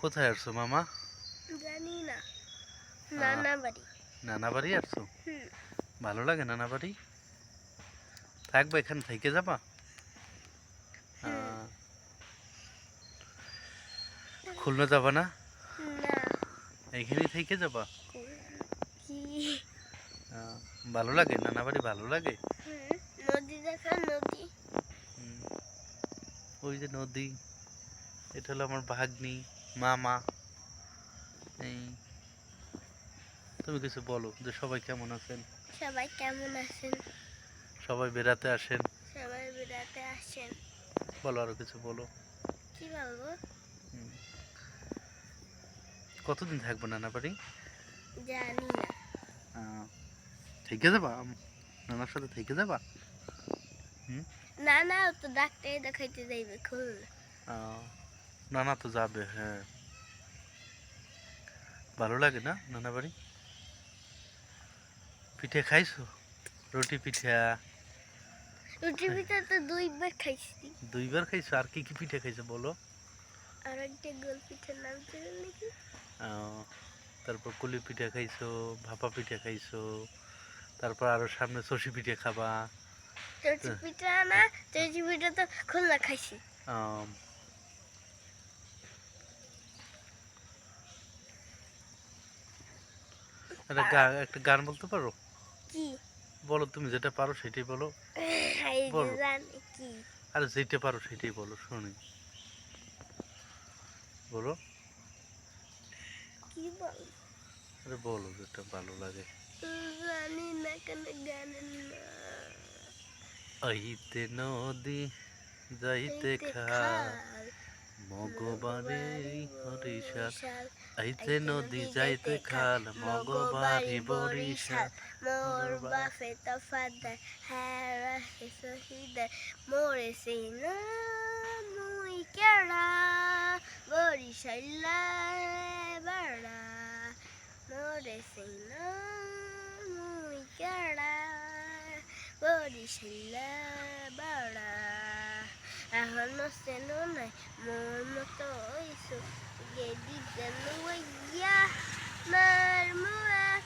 কোথায় আসছো মামা? জানি না। নানা বাড়ি নানা বাড়ি আসছো ভালো লাগে নানা বাড়ি থাকবে এখানে থেকে যাবা? খুলনা যাবা না? না। এইখানেই থেকে যাবা? ভালো লাগে? নানা বাড়ি ভালো লাগে? নদী দেখা নদী। ওই যে নদী এটা হলো আমার ভাগ্নি। মামা এই তুমি কিছু বলো যে সবাই কেমন আছেন? সবাই কেমন আছেন? সবাই বেড়াতে আসেন? সবাই বেড়াতে আসেন। বলো আরও কিছু বলো। কি বলব? কতদিন থাকব নানা বাড়ি? জানি না। থেকে যাবা? নানার সাথে থেকে যাবা? না না তো ডাক্তারে দেখাইতে যাইবে খুল। আহ, নানা তো যাবে হ্যাঁ। ভালো লাগে না নানা বাড়ি? পিঠে খাইছো? রুটি পিঠা? রুটি পিঠা তো দুইবার খাইছি। দুইবার খাইছো? আর কি কি পিঠে খাইছো বলো? আর একটা গোল পিঠার নাম ছিল নাকি? তারপর কুলি পিঠে খাইছো ভাপা পিঠে খাইছো তারপর আরও সামনে চষি পিঠে খাবা। চচি পিঠা না চচি পিঠা তো খুলনা খাইছি। একটা গা- একটা গান বলতে পারো? কি? বলো তুমি যেটা পারো সেটাই বলো। বলো। কি? আর যেটা পারো সেটাই বলো শুনি। বলো। কি বল? আরে বলো যেটা ভালো লাগে। জানি না কেন জানি না। আইতে নদী যাইতে খাল। মগবারে আইতে নদী যাইতে খাল মগবাড়ি বরিশাল। মোর বাপে তো ফাদার হারা হে শহীদার। মোরে সিনা মুই কেড়া বরিশাল্লা বাড়া। মোরে সিনা মুই কেড়া বরিশাল্লা এখনও সেনো নাই মোর মতো ওইসো গেদি দেন ওইয়া মার মুয়া